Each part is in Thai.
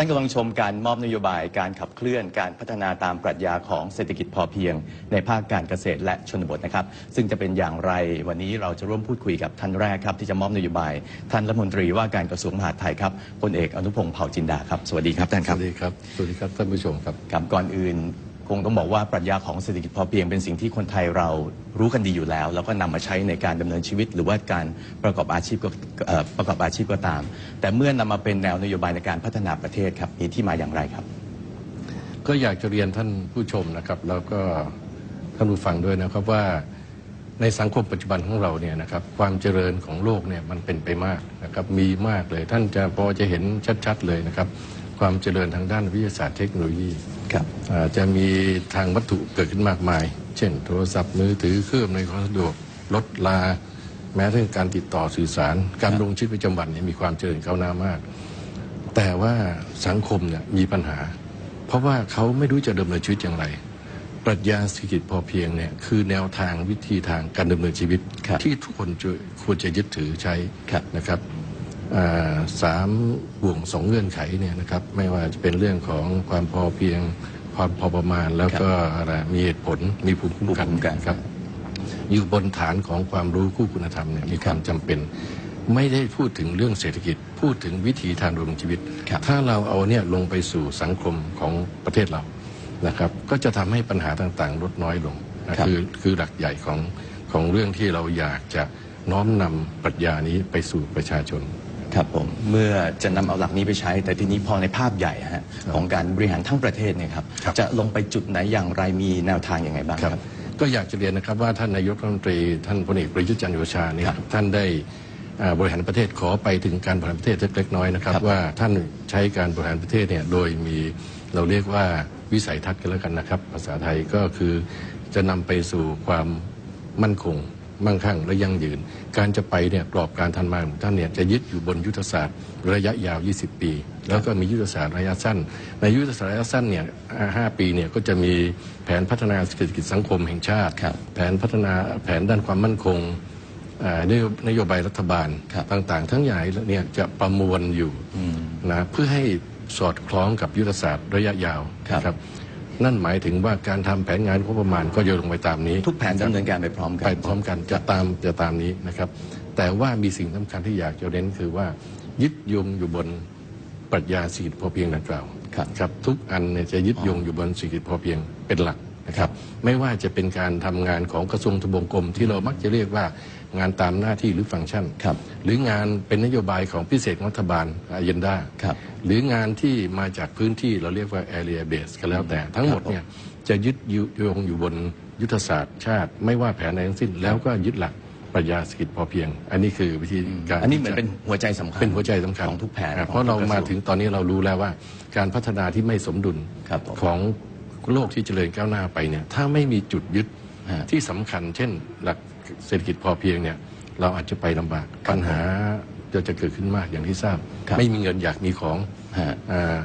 ท่านกำลังชมการมอบนโยบายการขับเคลื่อนการพัฒนาตามปรัชญาของเศรษฐกิจพอเพียง ในภาคการเกษตรและชนบทนะครับ ซึ่งจะเป็นอย่างไรวันนี้เราจะร่วมพูดคุยกับท่านแรกครับ ที่จะมอบนโยบาย ท่านรัฐมนตรีว่าการกระทรวงมหาดไทยครับพลเอกอนุพงศ์เผ่าจินดาครับสวัสดีครับท่านสครับวัสดีครับสวัสดีครับท่านผู้ชมครับครับก่อนอื่น คงต้องบอกว่าปรัชญาของเศรษฐกิจพอเพียงเป็นสิ่งที่คนไทยเรารู้กันดีอยู่แล้ว แล้วก็นำมาใช้ในการดำเนินชีวิต หรือว่าการประกอบอาชีพก็ประกอบอาชีพก็ตาม แต่เมื่อนำมาเป็นแนวนโยบายในการพัฒนาประเทศครับมีที่มาอย่างไรครับ ก็อยากจะเรียนท่านผู้ชมนะครับ แล้วก็ท่านผู้ฟังด้วยนะครับว่าในสังคมปัจจุบันของเราเนี่ยนะครับความเจริญของโลกเนี่ยมันเป็นไปมากนะครับมีมากเลยท่านจะพอจะเห็นชัด ๆ เลยนะครับ ความเจริญทางด้านวิทยาศาสตร์เทคโนโลยี จะมีทางวัตถุเกิดขึ้นมากมาย เช่น โทรศัพท์มือถือเครื่องในความสะดวกลดลา แม้ทั้งการติดต่อสื่อสาร การลงชีวิตประจำวันเนี่ยมีความเจริญก้าวหน้ามาก แต่ว่าสังคมเนี่ยมีปัญหา เพราะว่าเขาไม่รู้จะดำเนินชีวิตอย่างไรปรัชญาเศรษฐกิจพอเพียงเนี่ยคือแนวทางวิธีทางการดำเนินชีวิตครับที่ทุกคนจะควรจะยึดถือใช้ครับนะครับอ่าสามบ่วงสองเงื่อนไขเนี่ยนะครับไม่ว่าจะเป็นเรื่องของความพอเพียง ความพอประมาณ แล้วก็อะไรมีเหตุผลมีภูมิคุ้มกันภูมิคุ้มกันครับ อยู่บนฐานของความรู้คู่คุณธรรมเนี่ยมีความจำเป็น ไม่ได้พูดถึงเรื่องเศรษฐกิจ พูดถึงวิถีทางดำรงชีวิตครับถ้าเราเอาเนี่ยลงไปสู่สังคมของประเทศเรานะครับ ก็จะทำให้ปัญหาต่างๆ ลดน้อยลงนะครับคือคือหลักใหญ่ของของเรื่องที่เราอยากจะน้อมนำปรัชญานี้ไปสู่ประชาชน ครับผมเมื่อจะนำเอาหลักนี้ไปใช้ แต่ทีนี้พอในภาพใหญ่ฮะของการบริหารทั้งประเทศเนี่ยครับครับจะลงไปจุดไหนอย่างไรมีแนวทางอย่างไรบ้างครับครับ ก็อยากจะเรียนนะครับว่าท่านนายกรัฐมนตรีท่านพลเอกประยุทธ์จันทร์โอชาเนี่ยครับท่านได้อ่าบริหารประเทศขอไปถึงการบริหารประเทศเล็กๆน้อยนะครับครับ ว่าท่านใช้การบริหารประเทศเนี่ยโดยมีเราเรียกว่าวิสัยทัศน์กันแล้วกันนะครับ ภาษาไทยก็คือจะนำไปสู่ความมั่นคง มั่งคั่งและยั่งยืน การจะไปเนี่ยกรอบการทันมาของท่านเนี่ยจะยึดอยู่บนยุทธศาสตร์ระยะยาว 20 ปี แล้วก็มียุทธศาสตร์ระยะสั้น ในยุทธศาสตร์ระยะสั้นเนี่ยอ่าห้าปีเนี่ยก็จะมีแผนพัฒนาเศรษฐกิจสังคมแห่งชาติครับแผนพัฒนาแผนด้านความมั่นคงอ่านโยนโยบายรัฐบาลครับต่างๆ ทั้งใหญ่เนี่ยจะประมวลอยู่นะเพื่อให้สอดคล้องกับยุทธศาสตร์ระยะยาวครับนะครับ นั่นหมายถึงว่าการทำแผนงานงบประมาณก็โยนลงไปตามนี้ ทุกแผนดำเนินการไปพร้อมกันไปพร้อมกันจะตามจะตามนี้นะครับแต่ว่ามีสิ่งสำคัญที่อยากจะเน้นคือว่า ยึดโยงอยู่บนปรัชญาเศรษฐกิจพอเพียงดังกล่าวครับครับทุกอันเนี่ยจะยึดโยงอยู่บนเศรษฐกิจพอเพียงเป็นหลักนะครับไม่ว่าจะเป็นการทำงานของกระทรวงทบวงกรมที่เรามักจะเรียกว่า งานตามหน้าที่หรือฟังก์ชันครับหรืองานเป็นนโยบายของพิเศษของรัฐบาลอาเยนดาครับหรืองานที่มาจากพื้นที่เราเรียกว่า area base ก็แล้วแต่ ทั้งหมดเนี่ยจะยึดโยงอยู่บนยุทธศาสตร์ชาติไม่ว่าแผนใดทั้งสิ้น แล้วก็ยึดหลักปรัชญาเศรษฐกิจพอเพียง อันนี้คือวิธีการอันนี้เหมือนที่จะเป็นหัวใจสำคัญเป็นหัวใจสำคัญของทุกแผนครับของเพราะเราทุกกะทวงมาถึงตอนนี้เรารู้แล้วว่า การพัฒนาที่ไม่สมดุลครับผมของโลกที่เจริญก้าวหน้าไปเนี่ยถ้าไม่มีจุดยึดฮะที่สำคัญ เช่นหลัก เศรษฐกิจพอเพียงเนี่ยเราอาจจะไปลำบากปัญหาจะจะเกิดขึ้นมากอย่างที่ทราบครับไม่มีเงินอยากมีของฮะอ่า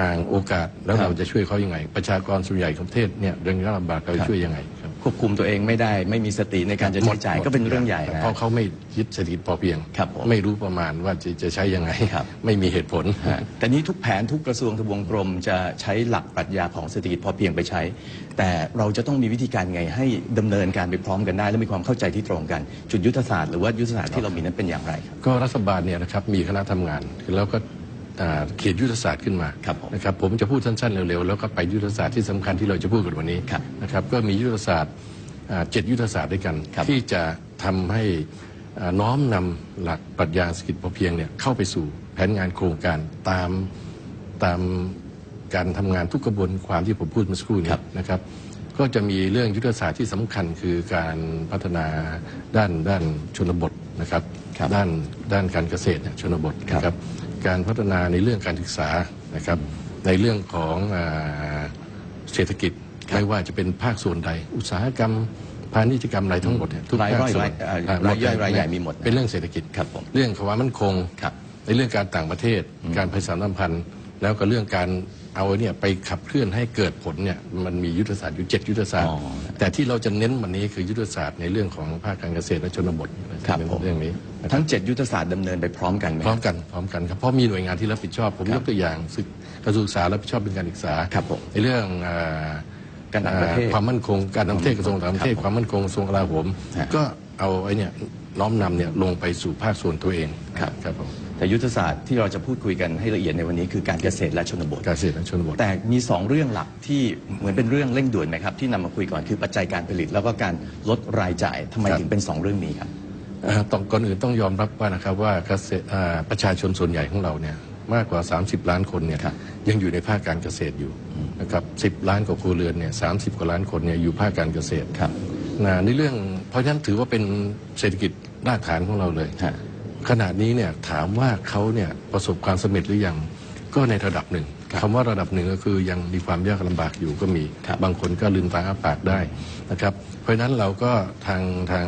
ห่างโอกาสแล้วครับเราจะช่วยเขายังไง ประชากรส่วนใหญ่ของประเทศเนี่ยเรื่องยากลำบากเราครัจะบช่วยยังไง ครับควบคุมตัวเองไม่ได้ ไม่มีสติในการจะใช้จ่ายก็เป็นเรื่องใหญ่นะเพราะเขาไม่ยึดเศรษฐกิจพอเพียงครับผมไม่รู้ประมาณว่าจะจะใช้ยังไงครับไม่มีเหตุผลฮะแต่นี้ทุกแผนทุกกระทรวงทบวงกรมจะใช้หลักปรัชญาของเศรษฐกิจพอเพียงไปใช้ แต่เราจะต้องมีวิธีการไงให้ดำเนินการไปพร้อมกันได้ และมีความเข้าใจที่ตรงกัน จุดยุทธศาสตร์หรือว่ายุทธศาสตร์ที่เรามีนั้นเป็นอย่างไรครับก็รัฐบาลเนี่ยนะครับมีคณะทำงานแล้วก็อ่า เขียนยุทธศาสตร์ขึ้นมาครับผมนะครับผมจะพูดสั้นๆเร็วๆแล้วก็ไปยุทธศาสตร์ที่สำคัญที่เราจะพูดกันวันนี้ครับนะครับก็มียุทธศาสตร์อ่าเจ็ดยุทธศาสตร์ด้วยกันครับที่จะทำให้อ่าน้อมนำหลักปรัชญาเศรษฐกิจพอเพียงเนี่ยเข้าไปสู่แผนงานโครงการตามตามการทำงานทุกกระบวนความที่ผมพูดเมื่อสักครู่นี้นะครับก็จะมีเรื่องยุทธศาสตร์ที่สำคัญคือการพัฒนาด้านด้านชนบทนะครับครับด้านด้านการเกษตรเนี่ยชนบทครับนะครับ การพัฒนาในเรื่องการศึกษานะครับในเรื่องของอาเศรษฐกิจไม่ว่าจะเป็นภาคส่วนใด อุตสาหกรรมพาณิชยกรรมอะไรทั้งหมดเนี่ยทุกรายภาคย่อยส่วรานยเอ่ออ่รายย่อยหดเลรายใหญ่มีหมดนะเป็นเรื่องเศรษฐกิจครับผมเรื่องความมั่นคงครับในเรื่องการต่างประเทศ การภัยสารสัมพันธ์ แล้วก็เรื่องการ เอาเนี่ยไปขับเคลื่อนให้เกิดผลเนี่ยมันมียุทธศาสตร์อยู่เจ็ดยุทธศาสตร์อ๋อแต่ที่เราจะเน้นวันนี้คือยุทธศาสตร์ในเรื่องของภาคการเกษตรและชนบทครับเป็นผมเรื่องนี้นะครับทั้ง 7 ยุทธศาสตร์ดำเนินไปพร้อมกันไหมพร้อมกันพร้อมกันครับเพราะมีหน่วยงานที่รับผิดชอบ ผมครับยกตัวอย่างศึกกระทรวงศึกษารับผิดชอบเป็นการศึกษาครับผมในเรื่องอ่าการต่างประเทศอ่าความมั่นคงการต่างประเทศกระทรวงต่างประเทศครับผมความมั่นคงกระทรวงกลาโหมฮะก็เอาไอ้เนี่ยน้อมนำเนี่ยลงไปสู่ภาคส่วนตัวเองครับครับผม แต่ยุทธศาสตร์ที่เราจะพูดคุยกันให้ละเอียดในวันนี้คือการเกษตรและชนบท การเกษตรและชนบท แต่มี 2 เรื่องหลักที่เหมือนเป็นเรื่องเร่งด่วนไหมครับ ที่นำมาคุยก่อนคือปัจจัยการผลิต แล้วก็การลดรายจ่ายทำไมครับ ถึงเป็น 2 เรื่องนี้ครับ อ่าต้องก่อนอื่นต้องยอมรับว่านะครับว่าเกษตรอ่าประชาชนส่วนใหญ่ของเราเนี่ยมากกว่า 30 ล้านคนเนี่ยครับ ยังอยู่ในภาคการเกษตรอยู่นะครับ10 ล้านกว่าครัวเรือนเนี่ยสากว่าล้านคนเนี่ยอยู่ภาคการเกษตร ครับ นะในเรื่องเพราะฉะนั้นถือว่าเป็นเศรษฐกิจรากฐานของเราเลยฮะ ขณะนี้เนี่ยถามว่าเขาเนี่ยประสบความสำเร็จหรือยังก็ในระดับหนึ่งครับคำว่าระดับหนึ่งก็คือยังมีความยากลำบากอยู่ก็มีครับบางคนก็ลืมตาอ้าปากได้นะครับ เพราะฉะนั้นเราก็ทางทาง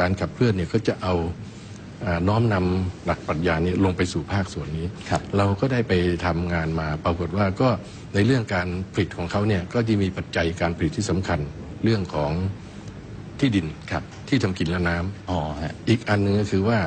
การขับเคลื่อนเนี่ยก็จะเอาอ่าน้อมนำหลักปรัชญานี้ลงไปสู่ภาคส่วนนี้ครับเราก็ได้ไปทำงานมาปรากฏว่าก็ในเรื่องการผลิตของเขาเนี่ยก็จะมีปัจจัยการผลิตที่สำคัญเรื่องของที่ดินครับที่ทำกินและน้ำอ๋อฮะอีกอันหนึ่งก็คือว่า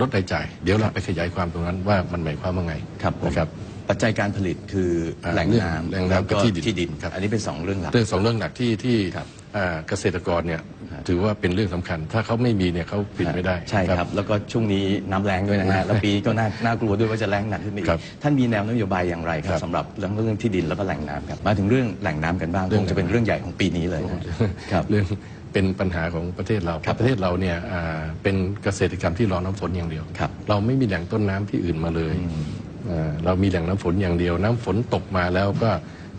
ลดรายจ่าย เดี๋ยวเราไปขยายความตรงนั้นว่ามันหมายความว่าไงครับผม นะครับ ปัจจัยการผลิตคืออ่าแหล่งเรื่องน้ำแหล่งน้ำแล้วกับก็ที่ดินที่ดิน ครับ อันนี้เป็น2เรื่องหลัก เรื่องสองเรื่องหนักที่ที่ครับอ่าเกษตรกรเนี่ยครับถือว่าเป็นเรื่องสำคัญ ถ้าเขาไม่มีเนี่ยเขาผลิตไม่ได้ ใช่ครับ แล้วก็ช่วงนี้น้ำแรงด้วยนะฮะ แล้วปีก็น่าน่ากลัวด้วยว่าจะแรงหนักขึ้นไปอีครักบท่านมีแนวนโยบายอย่างไรครัครับบสำหรับเรื่องเรื่องที่ดินแล้วก็แหล่งน้ำครับ มาถึงเรื่องแหล่งน้ำกันบ้างเรื่คองงจะเป็นเรื่องใหญ่ของปีนี้เลยนะครับ เรื่อง เป็นปัญหาของประเทศเราครับประเทศเราเนี่ยอ่าเป็นเกษตรกรรมที่รอน้ำฝนอย่างเดียวครับเราไม่มีแหล่งต้นน้ำที่อื่นมาเลยอ่าเรามีแหล่งน้ำฝนอย่างเดียว น้ำฝนตกมาแล้วก็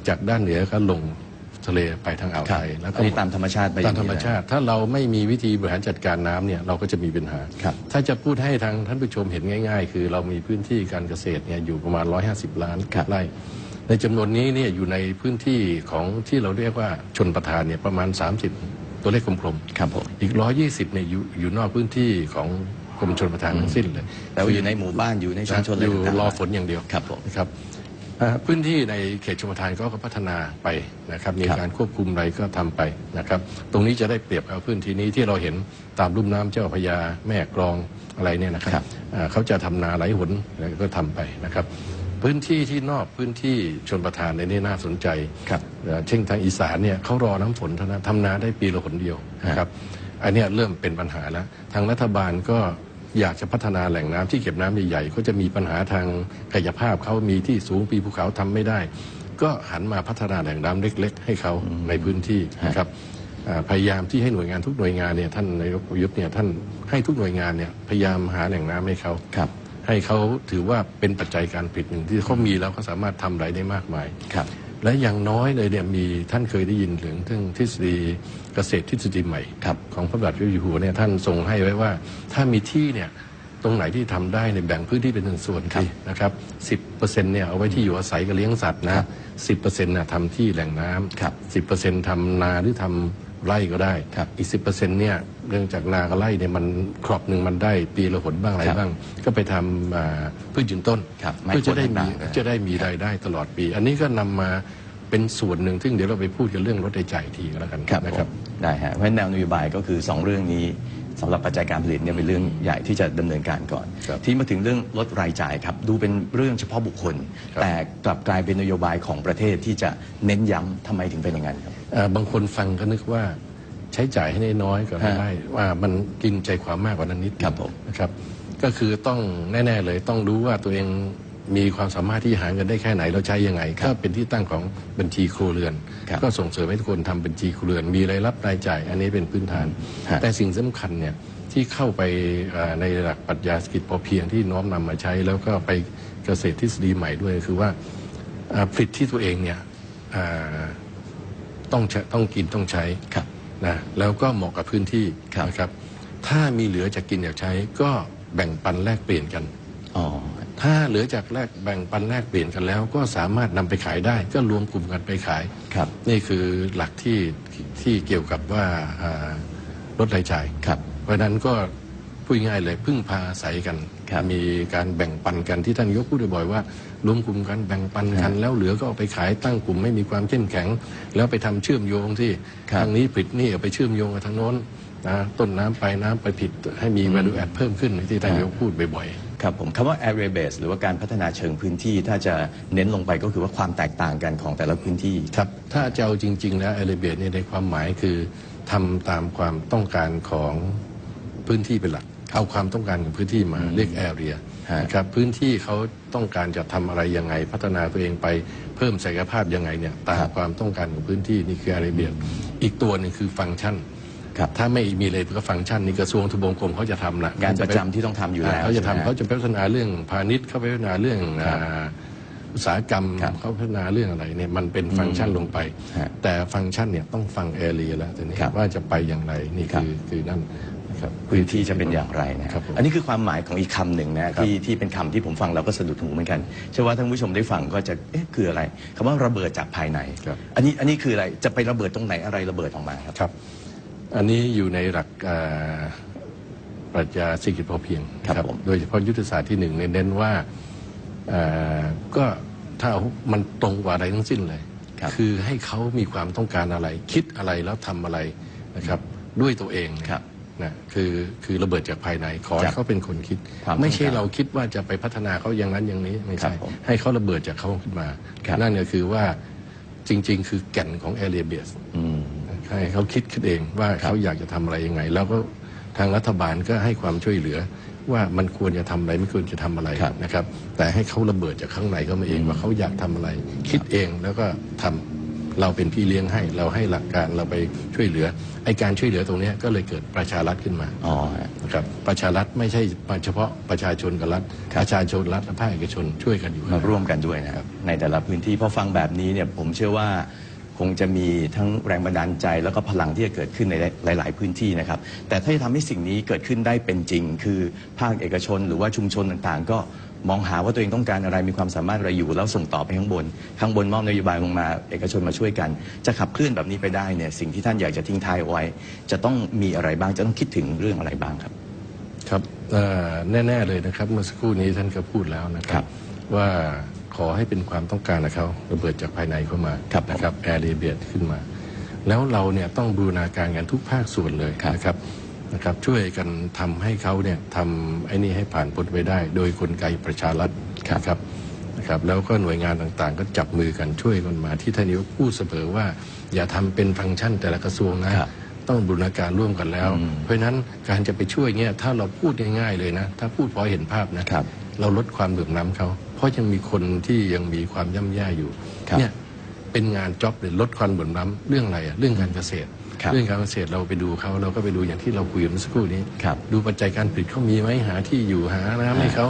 จากด้านเหนือก็ลงทะเลไปทางอ่าวครัไทบยแล้วก็อันนี้ตามธรรมชาติไปอย่ตามงธรนี้รมเลยชาติ ถ้าเราไม่มีวิธีบริหารจัดการน้ำเนี่ยเราก็จะมีปัญหาครับถ้าจะพูดให้ทางท่านผู้ชมเห็นง่าย ๆ คือเรามีพื้นที่การเกษตรเนี่ยอยู่ประมาณ 150 ล้านครับไร่ในจำนวนนี้เนี่ยอยู่ในพื้นที่ของที่เราเรียกว่าชนประทานเนี่ยประมาณ 30 ตัวเลขกลมครับผมๆอีก 120เนี่ยอยู่อยู่นอกพื้นที่ของกรมชนประทานทั้งสิ้นเลยแต่ว่าอยู่ในหมู่บ้านอยู่ในชุมชนอะไรอยู่ต่างๆรอฝนอย่างเดียวครับผมนะครับอ่าพื้นที่ในเขตชมประทานก็พัฒนาไปนะครับ มีครับการควบคุมอะไรก็ทำไปนะครับ ตรงนี้จะได้เปรียบเอาพื้นที่นี้ที่เราเห็นตามลุ่มน้ำเจ้าพระยาแม่กลองอะไรเนี่ยนะครับครับอ่าเขาจะทำนาไหลหนแล้วก็ทำไปนะครับ พื้นที่ที่นอกพื้นที่ชนประทานในนี้น่าสนใจครับเอ่อเช่นทางอีสานเนี่ยเขารอน้ำฝนเท่านั้นทำนาได้ปีละหนเดียวนะครับอันเนี้ยเริ่มเป็นปัญหาแล้ว ทางรัฐบาลก็อยากจะพัฒนาแหล่งน้ำที่เก็บน้ำใหญ่ๆก็จะมีปัญหาทางกายภาพเขามีที่สูงปีภูเขาทำไม่ได้ ก็หันมาพัฒนาแหล่งน้ำเล็ก ๆ ให้เขาในพื้นที่นะครับอ่าพยายามที่ให้หน่วยงานทุกหน่วยงานเนี่ยท่านนายกประยุทธ์เนี่ยท่านให้ทุกหน่วยงานเนี่ยพยายามหาแหล่งน้ำให้เขาครับ ให้เขาถือว่าเป็นปัจจัยการผลิตหนึ่งที่เขามีแล้วเขาสามารถทำอะไรได้มากมายครับและอย่างน้อยเลยเนี่ยมีท่านเคยได้ยินถึงเรื่องทฤษฎีเกษตรทฤษฎีใหม่ครับของพระบาทสมเด็จอยู่หัวเนี่ยท่านทรงให้ไว้ว่า ถ้ามีที่เนี่ยตรงไหนที่ทำได้ในยแบ่งพื้นที่เป็นส่วนๆครับที่นะครับสิบเปอร์เซ็นต์เนี่ยเอาไว้ที่อยู่อาศัยกับเลี้ยงสัตว์นะสิบเปอร์เซ็นต์น่ะทำที่แหล่งน้ครับำสิบเปอร์เซ็นต์ทำนาหรือทำ ไร่ก็ได้ครับอีกสิบเปอร์เซ็นต์เนี่ยเรื่องจากนากับไร่เนี่ยมันครอบหนึ่งมันได้ปีละหนบ้างอะไรครับบ้าง ก็ไปทำอ่าพืชยืนต้นครับไม้เพื่อจะได้ผลมีต่างๆจะได้มีรายได้ตลอดปี อันนี้ก็นำมาเป็นส่วนหนึ่งซึ่งเดี๋ยวเราไปพูดกันเรื่องลดรายจ่ายอีกทีก็แล้วกันครับนะผครับมได้ฮะเพราะฉะนั้นแนวนโยบายก็คือ 2 เรื่องนี้สำหรับปัจจัยการผลิตเนี่ยเป็นเรื่องใหญ่ที่จะดำเนินการก่อนครับที่มาถึงเรื่องลดรายจ่ายครับ ดูเป็นเรื่องเฉพาะบุคคลครับแต่กลับกลายเป็นนโยบายของประเทศที่จะเน้นย้ำทำไมถึงเป็นอย่างนั้นครับเอ่อ บางคนฟังก็นึกว่าใช้จ่ายให้น้อยๆก็ไม่ฮะได้ว่ามันกินใจความมากกว่านั้นนิดครับผมนะครับ ก็คือต้องแน่ ๆ เลยต้องรู้ว่าตัวเองมีความสามารถที่หาเงินได้แค่ไหนเราใช้ยังไงก็เป็นที่ตั้งของบัญชีครัวเรือนครับก็ส่งเสริมให้ทุกคนทำบัญชีครัวเรือน มีรายรับรายจ่าย อันนี้เป็นพื้นฐานฮะแต่สิ่งสำคัญเนี่ยที่เข้าไปเอ่อในหลักปรัชญาเศรษฐกิจพอเพียงที่น้อมนำมาใช้ แล้วก็ไปเกษตรทฤษฎีใหม่ด้วยคือว่าอ่าผลิตที่ตัวเองเนี่ยอ่า ต้องใช้ต้องกินต้องใช้ครับนะแล้วก็เหมาะกับพื้นที่ครับนะครับ ถ้ามีเหลือจากกินอยากใช้ก็แบ่งปันแลกเปลี่ยนกันอ๋อถ้าเหลือจากแลกแบ่งปันแลกเปลี่ยนกันแล้ว ก็สามารถนำไปขายได้ ก็รวมกลุ่มกันไปขายครับ นี่คือหลักที่ที่เกี่ยวกับว่าอ่าลดรายจ่ายครับ เพราะฉะนั้นก็ พูดง่ายๆเลยพึ่งพาอาศัยกันครับมีการแบ่งปันกันที่ท่านนายกพูดบ่อยๆว่า รวมกลุ่มกันแบ่งปันกัน แล้วเหลือก็เอาไปขายตั้งกลุ่มไม่มีความเข้มแข็ง แล้วไปทำเชื่อมโยงที่ครับทางนี้ผลิตนี่เอาไปเชื่อมโยงกับทางโน้นนะต้นน้ำไปน้ำไปผิดให้มี value add เพิ่มขึ้นที่ท่านนายกพูดบ่อยๆ ครับผมคำว่า area base หรือว่าการพัฒนาเชิงพื้นที่ ถ้าจะเน้นลงไปก็คือว่าความแตกต่างกันของแต่ละพื้นที่ ครับ ถ้าจะเอาจริง ๆ แล้วเอเลเบตเนี่ยในความหมายคือทำตามความต้องการของพื้นที่เป็นหลัก เอาความต้องการของพื้นที่มาเรียกแอเรียฮะนะครับพื้นที่เขาต้องการจะทำอะไรยังไง พัฒนาตัวเองไปเพิ่มศักยภาพยังไงเนี่ยตามความต้องการของพื้นที่นี่คือเอเลเบตอีกตัวหนึ่งคือฟังก์ชันครับถ้าไม่มีเลยก็ฟังก์ชันนี่กระทรวงทบวงกรมเขาจะทำละงานเขปจระจำที่ต้องทำอยู่แล้วเขาจะใช่ไหมทำเขาจะพัฒนาเรื่องพาณิชย์เขาไปพัฒนาเรื่องครับ อ่าอุตสาหกรรมครับเขาพัฒนาเรื่องอะไรเนี่ยมันเป็นฟังก์ชันลงไปฮะแต่ฟังก์ชันเนี่ยต้องฟังแอเรียแล้วตอนนี้ครับว่าจะไปอย่างไรนี่ครับคือคือนั่นนะครับพื้นที่จะเป็นอย่างไรนะครับผมอันนี้คือความหมายของอีกคำหนึ่งนะที่ที่เป็นคำที่ผมฟังเราก็สะดุดหูเหมือนกันเชื่อว่าท่านผู้ชมได้ฟังก็จะเอ๊ะคืออะไรคำว่าระเบิดจากภายในครับอันนี้อันนี้คืออะไรจะไประเบิดตรงไหนอะไรระเบิดออกมาครับครับ อันนี้อยู่ในหลักอ่าปรัชญาเศรษฐกิจพอเพียงครับผมโดยเฉพาะยุทธศาสตร์ที่หนึ่งเน้นว่าอ่าก็ ถ้ามันตรงกว่าอะไรทั้งสิ้นเลยครับอให้เขามีความต้องการอะไร คิดอะไรแล้วทำอะไรนะครับ ด้วยตัวเองเนี่ยครับนะคือคือระเบิดจากภายในขอครัให้บเขาเป็นคนคิดความไม่ใช่ต้องการเราคิดว่าจะไปพัฒนาเขาอย่างนั้นอย่างนี้ไม่ครัใช่บผมให้เขาระเบิดจากเขาขึ้นมาครับนั่นก็คือว่าจริง ๆ คือแก่นของแอเรียเบสอืมให้เขาคิดขึ้นเองว่าเขาอยากจะทำอะไรยังไง แล้วก็ ทางรัฐบาลก็ให้ความช่วยเหลือ ว่ามันควรจะทำอะไรไม่ควรจะทำอะไรครับนะครับ แต่ให้เขาระเบิดจากข้างในเขามาเองว่าเขาอยากทำอะไร คิดเองแล้วก็ทำเราเป็นพี่เลี้ยงให้เราให้หลักการเราไปช่วยเหลือไอการช่วยเหลือตรงเนี้ยก็เลยเกิดประชารัฐขึ้นมาอ๋อฮะนะครับประชารัฐไม่ใช่เฉพาะประชาชนกับรัฐครับประชาชนรัฐและภาคเอกชนช่วยกันอยู่มาร่วมกันด้วยนะครับในแต่ละพื้นที่พอฟังแบบนี้เนี่ยผมเชื่อว่า คงจะมีทั้งแรงบันดาลใจ แล้วก็พลังที่จะเกิดขึ้นในหลาย ๆ พื้นที่นะครับ แต่ถ้าจะทำให้สิ่งนี้เกิดขึ้นได้เป็นจริง คือภาคเอกชนหรือว่าชุมชนต่างๆ ก็มองหาว่าตัวเองต้องการอะไรมีความสามารถอะไรอยู่ แล้วส่งต่อไปข้างบน ข้างบนมอบนโยบายลงมา เอกชนมาช่วยกัน จะขับเคลื่อนแบบนี้ไปได้เนี่ยสิ่งที่ท่านอยากจะทิ้งท้ายเอาไว้ จะต้องมีอะไรบ้างจะต้องคิดถึงเรื่องอะไรบ้างครับ ครับเอ่อแน่ ๆ เลยนะครับ เมื่อสักครู่นี้ท่านก็พูดแล้วนะคครัรับบว่า ขอให้เป็นความต้องการของเขาระเบิดจากภายในเข้ามาครับผมนะครับแอร์เรียเบียดขึ้นมา แล้วเราเนี่ยต้องบูรณาการกันทุกภาคส่วนเลยครับนะครับนะครับช่วยกันทำให้เขาเนี่ยทำไอ้นี่ให้ผ่านพ้นไปได้ โดยกลไกประชารัฐนะครับนะครับแล้วก็หน่วยงานต่างๆ ก็จับมือกันช่วยกันมาที่ท่านนายกพูดเสมอว่า อย่าทำเป็นฟังก์ชันแต่ละกระทรวงนะครับต้องบูรณาการร่วมกันแล้วอืมเพราะฉะนั้นการจะไปช่วยเนี่ยถ้าเราพูดง่ายๆเลยนะ ถ้าพูดพอเห็นภาพนะครับ เราลดความเหลื่อมล้ำเขา เพราะยังมีคนที่ยังมีความย่ำแย่อยู่ครับเนี่ยเป็นงานจ็อบเลยลดความเหลื่อมล้ำเรื่องอะไรอะเรื่องการเกษตรครับเรื่องการเกษตรเราไปดูเขาเราก็ไปดูอย่างที่เราคุยกันเมื่อสักครู่นี้ครับดูปัจจัยการผลิตเขามีไหมหาที่อยู่หาน้ำให้เขา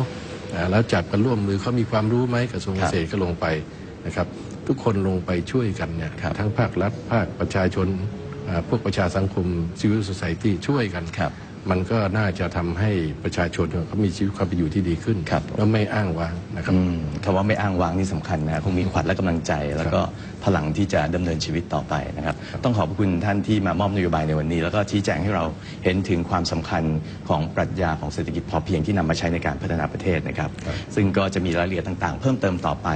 อ่าแล้วจับกันร่วมมือเขามีความรู้ไหมกระทรวงคเกรับษตรก็ลงไปนะครับ ทุกคนลงไปช่วยกันเนี่ยครับทั้งภาครัฐภาคประชาชนอ่าพวกประชาสังคม civil society ช่วยกันครับ มันก็น่าจะทำให้ประชาชนเขามีชีวิตความเป็นอยู่ที่ดีขึ้นครับแล้วไม่อ้างว้างนะครับอืมคำว่าไม่อ้างว้างนี่สำคัญนะคงมีขวัญและกำลังใจ แล้วก็พลังที่จะดำเนินชีวิตต่อไปนะครับ ต้องขอบพระคุณท่านที่มามอบนโยบายในวันนี้ แล้วก็ชี้แจงให้เราเห็นถึงความสำคัญของปรัชญาของเศรษฐกิจพอเพียงที่นำมาใช้ในการพัฒนาประเทศนะครับ ซึ่งก็จะมีรายละเอียดต่างๆ เพิ่มเติมต่อไป